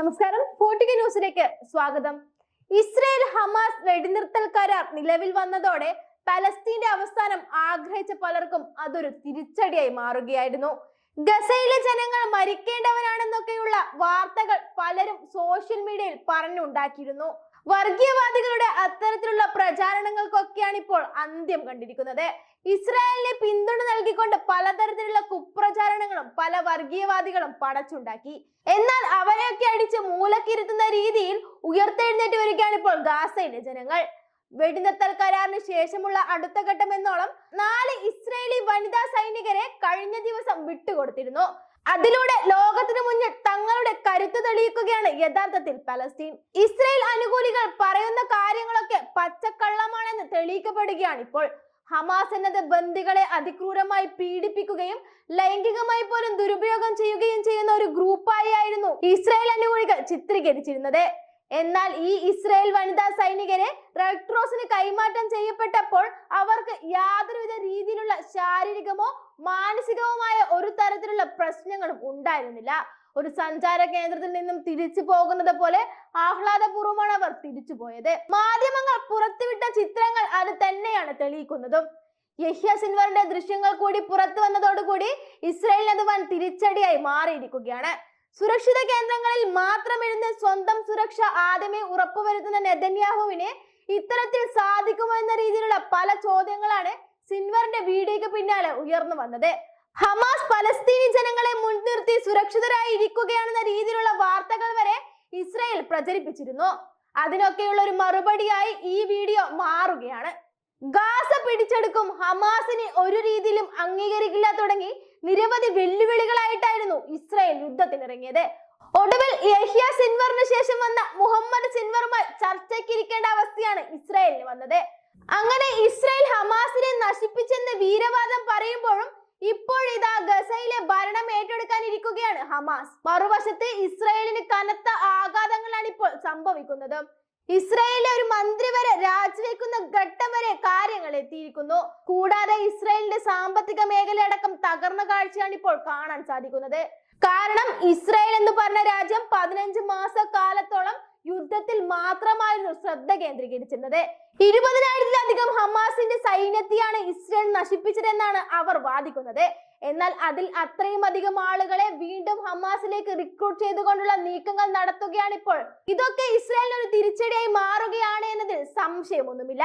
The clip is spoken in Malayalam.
ന്യൂസിലേക്ക് സ്വാഗതം. ഇസ്രയേൽ ഹമാസ് വെടിനിർത്തൽ കരാർ നിലവിൽ വന്നതോടെ പലസ്തീന്റെ അവസാനം ആഗ്രഹിച്ച പലർക്കും അതൊരു തിരിച്ചടിയായി മാറുകയായിരുന്നു. ഗസയിലെ ജനങ്ങൾ മരിക്കേണ്ടവരാണെന്നൊക്കെയുള്ള വാർത്തകൾ പലരും സോഷ്യൽ മീഡിയയിൽ പറഞ്ഞുണ്ടാക്കിയിരുന്നു. വർഗീയവാദികളുടെ അത്തരത്തിലുള്ള പ്രചാരണങ്ങൾക്കൊക്കെയാണ് ഇപ്പോൾ അന്ത്യം കണ്ടിരിക്കുന്നത്. ഇസ്രായേലിനെ പിന്തുണ നൽകിക്കൊണ്ട് പലതരത്തിലുള്ള കുപ്രചാരണങ്ങളും പല വർഗീയവാദികളും പടച്ചുണ്ടാക്കി. എന്നാൽ അവരെയൊക്കെ അടിച്ച് മൂലക്കിരുത്തുന്ന രീതിയിൽ ഉയർത്തെഴുന്നേറ്റ് വരികയാണ് ഇപ്പോൾ ഗാസയിലെ ജനങ്ങൾ. വെടിനിർത്തൽ കരാറിന് ശേഷമുള്ള അടുത്ത ഘട്ടം എന്നോളം നാല് ഇസ്രായേലി വനിതാ സൈനികരെ കഴിഞ്ഞ ദിവസം വിട്ടുകൊടുത്തിരുന്നു. അതിലൂടെ ലോകത്തിന് മുന്നിൽ തങ്ങളുടെ കരുത്ത് തെളിയിക്കുകയാണ് യഥാർത്ഥത്തിൽ പലസ്തീൻ. ഇസ്രയേൽ അനുകൂലികൾ പറയുന്ന കാര്യങ്ങളൊക്കെ പച്ചക്കള്ളമാണെന്ന് തെളിയിക്കപ്പെടുകയാണ് ഇപ്പോൾ. ഹമാസ് എന്നത് ബന്ദികളെ അതിക്രൂരമായി പീഡിപ്പിക്കുകയും ലൈംഗികമായി പോലും ദുരുപയോഗം ചെയ്യുകയും ചെയ്യുന്ന ഒരു ഗ്രൂപ്പായി ആയിരുന്നു ഇസ്രായേൽ അനുകൂലികൾ ചിത്രീകരിച്ചിരുന്നത്. എന്നാൽ ഈ ഇസ്രായേൽ വനിതാ സൈനികരെ റെഡ് ക്രോസിന് കൈമാറ്റം ചെയ്യപ്പെട്ടപ്പോൾ അവർക്ക് രീതിയിലുള്ള ശാരീരികമോ മാനസികവുമായ ഒരു തരത്തിലുള്ള പ്രശ്നങ്ങളും ഉണ്ടായിരുന്നില്ല. ഒരു സഞ്ചാര കേന്ദ്രത്തിൽ നിന്നും തിരിച്ചു പോകുന്നത് പോലെ ആഹ്ലാദപൂർവമാണ് അവർ തിരിച്ചു പോയത്. മാധ്യമങ്ങൾ പുറത്തുവിട്ട ചിത്രങ്ങൾ അത് തന്നെയാണ് തെളിയിക്കുന്നതും. യഹ്യ സിൻവറിന്റെ ദൃശ്യങ്ങൾ കൂടി പുറത്തു വന്നതോടുകൂടി ഇസ്രായേലിന് അത് വൻ തിരിച്ചടിയായി മാറിയിരിക്കുകയാണ്. സുരക്ഷിത കേന്ദ്രങ്ങളിൽ മാത്രം ഇരുന്ന് സ്വന്തം സുരക്ഷ ആദ്യമേ ഉറപ്പുവരുത്തുന്ന നെതന്യാഹുവിന് ഇത്തരത്തിൽ സാധിക്കുമോ എന്ന രീതിയിലുള്ള പല ചോദ്യങ്ങളാണ് സിൻവറിന്റെ വീഡിയോയ്ക്ക് പിന്നാലെ ഉയർന്നു വന്നത്. ഹമാസ് പലസ്തീനി ജനങ്ങളെ മുൻനിർത്തി സുരക്ഷിതരായി ഇരിക്കുകയാണെന്ന രീതിയിലുള്ള വാർത്തകൾ വരെ ഇസ്രായേൽ പ്രചരിപ്പിച്ചിരുന്നു. അതിനൊക്കെയുള്ള ഒരു മറുപടിയായി ഈ വീഡിയോ മാറുകയാണ്. ഗാസ പിടിച്ചെടുക്കും ഹമാസിനെ ഒരു രീതിയിലും അംഗീകരിക്കില്ല തുടങ്ങി നിരവധി വെല്ലുവിളികളായിട്ടായിരുന്നു ഇസ്രായേൽ യുദ്ധത്തിനിറങ്ങിയത്. ഒടുവിൽ യഹ്യ സിൻവറിന് ശേഷം വന്ന മുഹമ്മദ് സിൻവറുമായി ചർച്ചയ്ക്ക് ഇരിക്കേണ്ട അവസ്ഥയാണ് ഇസ്രായേലിന് വന്നത്. അങ്ങനെ ഇസ്രായേൽ ഹമാസിനെ നശിപ്പിച്ചെന്ന് വീരവാദം പറയുമ്പോഴും ഇപ്പോഴിതാ ഗസയിലെ ഭരണം ഏറ്റെടുക്കാൻ ഇരിക്കുകയാണ് ഹമാസ്. മറുവശത്ത് ഇസ്രായേലിന് കനത്ത ആഘാതങ്ങളാണ് ഇപ്പോൾ സംഭവിക്കുന്നത്. ഇസ്രായേലിലെ ഒരു മന്ത്രി വരെ രാജിവെക്കുന്ന ഘട്ടം വരെ കാര്യങ്ങൾ എത്തിയിരിക്കുന്നു. കൂടാതെ ഇസ്രായേലിന്റെ സാമ്പത്തിക മേഖലയടക്കം തകർന്ന കാഴ്ചയാണ് ഇപ്പോൾ കാണാൻ സാധിക്കുന്നത്. കാരണം ഇസ്രായേൽ എന്ന് പറഞ്ഞ രാജ്യം പതിനഞ്ച് മാസ കാലത്തോളം യുദ്ധത്തിൽ മാത്രമായിരുന്നു ശ്രദ്ധ കേന്ദ്രീകരിച്ചിരുന്നത്. ഇരുപതിനായിരത്തിലധികം ഹമാസിന്റെ സൈന്യത്തെയാണ് ഇസ്രായേൽ നശിപ്പിച്ചതെന്നാണ് അവർ വാദിക്കുന്നത്. എന്നാൽ അതിൽ അത്രയും അധികം ആളുകളെ വീണ്ടും ഹമാസിലേക്ക് റിക്രൂട്ട് ചെയ്തുകൊണ്ടുള്ള നീക്കങ്ങൾ നടത്തുകയാണ് ഇപ്പോൾ ഇതൊക്കെ ഇസ്രായേലിന് ഒരു തിരിച്ചടിയായി മാറുകയാണ് എന്നതിൽ സംശയമൊന്നുമില്ല.